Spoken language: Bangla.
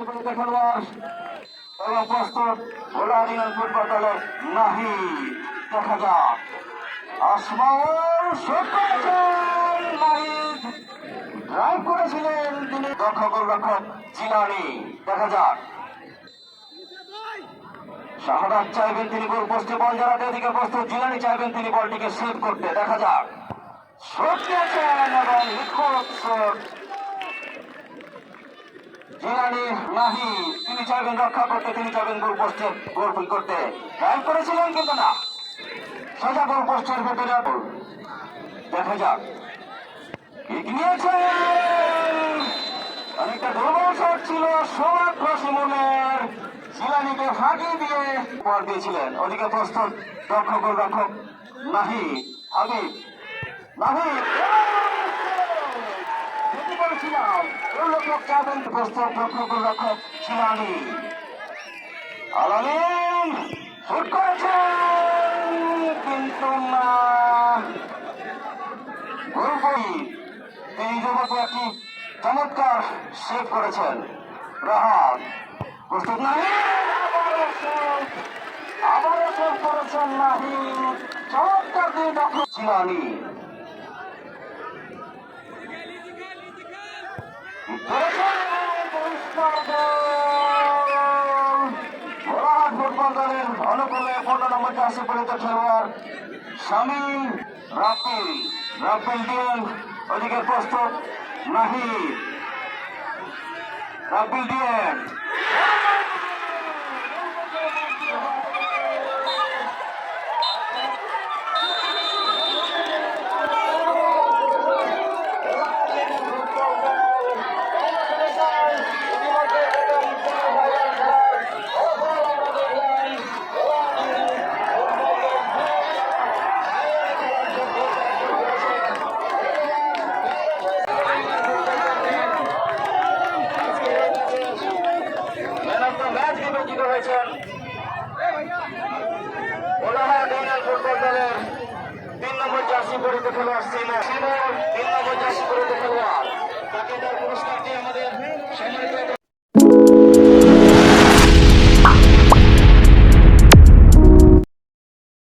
দেখা যাক। করেছিলেন তিনি। দক্ষ গোলরক্ষক জিলানি। দেখা যাক। শাহাদাত চাইবেন তিনি গোল পোস্টে, বল জানাতে এদিকে প্রস্তুত জিলানি। চাইবেন তিনি বলটিকে সেভ করতে। দেখা যাক। দিয়েছেন এবং জিলানি নাহি তিনি চাইবেন রক্ষা করতে, তিনি চাইবেন গোল পোস্টে গোল ফুল করতে। ড্রাইভ করেছিলেন কিন্তু না। সোজা গোল পোস্টের ভেতরে। দেখা যাক। অনেকটা দুর্বল শট ছিল সৌরভ রসিমনের জিলানিকে ফাঁকি দিয়ে বল দিয়েছিলেন। ওদিকে প্রস্তুত দক্ষ গোলরক্ষক নাহি হাবিব। নাহি বলেছিলাম গোলরক্ষক চাবেন প্রস্তুত দক্ষ গোলরক্ষক জিলানি আলামিন শুট করেছেন কিন্তু না। এই যুবক একটি চমৎকার সেভ করেছেন রাহাত প্রস্তুত নাহি আবারও শট করেছেন নাহি ফুটবল দলের অনুকূলে পনেরো নম্বর জার্সি পরিত খেলোয়াড় শামীম রাফিল রাফিল দিয়েন, ওদিকে প্রস্তুত নাহি রাফিল দিয়েন হয়েছেন ওলাহার ইউনিয়ন ফুটবল দলের তিন নম্বর জার্সি পরিতে খেলোয়াড় সিমো সিমোর তিন নম্বর জার্সি পরিতে খেলোয়াড়।